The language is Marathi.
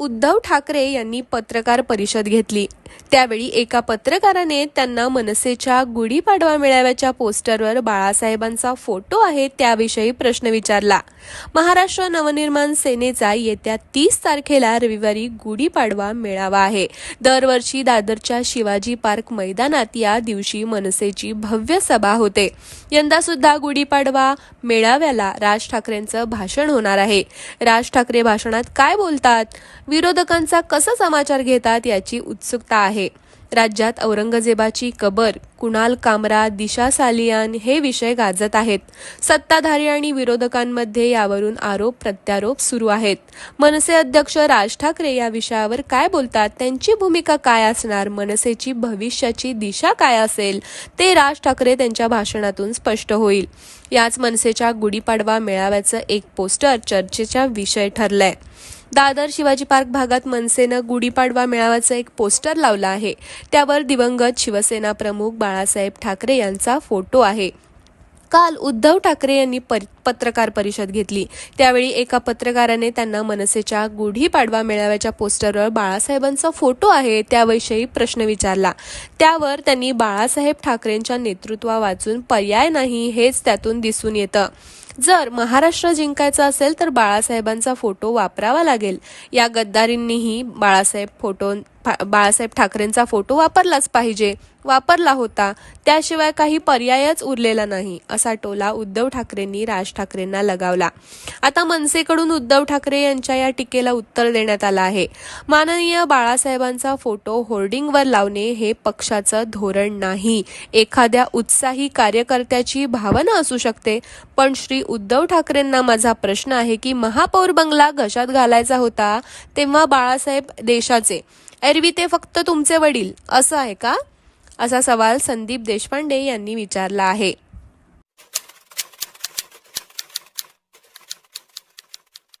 उद्धव ठाकरे यांनी पत्रकार परिषद घेतली. त्यावेळी एका पत्रकाराने त्यांना मनसेच्या गुढीपाडवा मेळाव्याच्या पोस्टरवर बाळासाहेबांचा फोटो आहे त्याविषयी प्रश्न विचारला. महाराष्ट्र नवनिर्माण सेनेचा येत्या तीस तारखेला रविवारी गुढीपाडवा मेळावा आहे. दरवर्षी दादरच्या शिवाजी पार्क मैदानात या दिवशी मनसेची भव्य सभा होते. यंदा सुद्धा गुढीपाडवा मेळाव्याला राज ठाकरेंचं भाषण होणार आहे. राज ठाकरे भाषणात काय बोलतात? विरोधकांचा कसा समाचार घेतात याची उत्सुकता आहे. राज्यात औरंगजेबाची कबर कुणाल कामरा दिशा सालियान हे विषय गाजत आहेत. सत्ताधारी आणि विरोधकांमध्ये यावरून आरोप प्रत्यारोप सुरू आहेत. मनसे अध्यक्ष राज ठाकरे या विषयावर काय बोलतात त्यांची भूमिका काय असणार मनसेची भविष्याची दिशा काय असेल ते राज ठाकरे त्यांच्या भाषणातून स्पष्ट होईल. याच मनसेच्या गुढीपाडवा मेळाव्याचं एक पोस्टर चर्चेचा विषय ठरलाय. दादर शिवाजी पार्क भागात मनसेनं गुढीपाडवा मेळाव्याचं एक पोस्टर लावलं आहे. त्यावर दिवंगत शिवसेना प्रमुख बाळासाहेब ठाकरे यांचा फोटो आहे. काल उद्धव ठाकरे यांनी पत्रकार परिषद घेतली. त्यावेळी एका पत्रकाराने त्यांना मनसेच्या गुढीपाडवा मेळाव्याच्या पोस्टरवर बाळासाहेबांचा फोटो आहे त्याविषयी प्रश्न विचारला. त्यावर त्यांनी बाळासाहेब ठाकरेंच्या नेतृत्वा वाचून पर्याय नाही हेच त्यातून दिसून येतं. जर महाराष्ट्र जिंकायचं असेल तर बाळासाहेबांचा फोटो वापरावा लागेल. या गद्दारींनीही बाळासाहेब फोटो फा- बाळासाहेब ठाकरेंचा फोटो वापरलाच पाहिजे. वापरला होता. त्याशिवाय काही पर्यायच उरलेला नाही असा टोला उद्धव ठाकरेंनी राज ठाकरेंना लगावला. आता मनसेकडून उद्धव ठाकरे यांच्या या टीकेला उत्तर देण्यात आलं आहे. माननीय बाळासाहेबांचा फोटो होर्डिंगवर लावणे हे पक्षाचं धोरण नाही. एखाद्या उत्साही कार्यकर्त्याची भावना असू शकते पण श्री उद्धव ठाकरेंना माझा प्रश्न आहे की महापौर बंगला घशात घालायचा होता तेव्हा बाळासाहेब देशाचे. एरवी ते फक्त तुमचे वडील असं आहे का? असा सवाल संदीप देशपांडे यांनी विचारला आहे.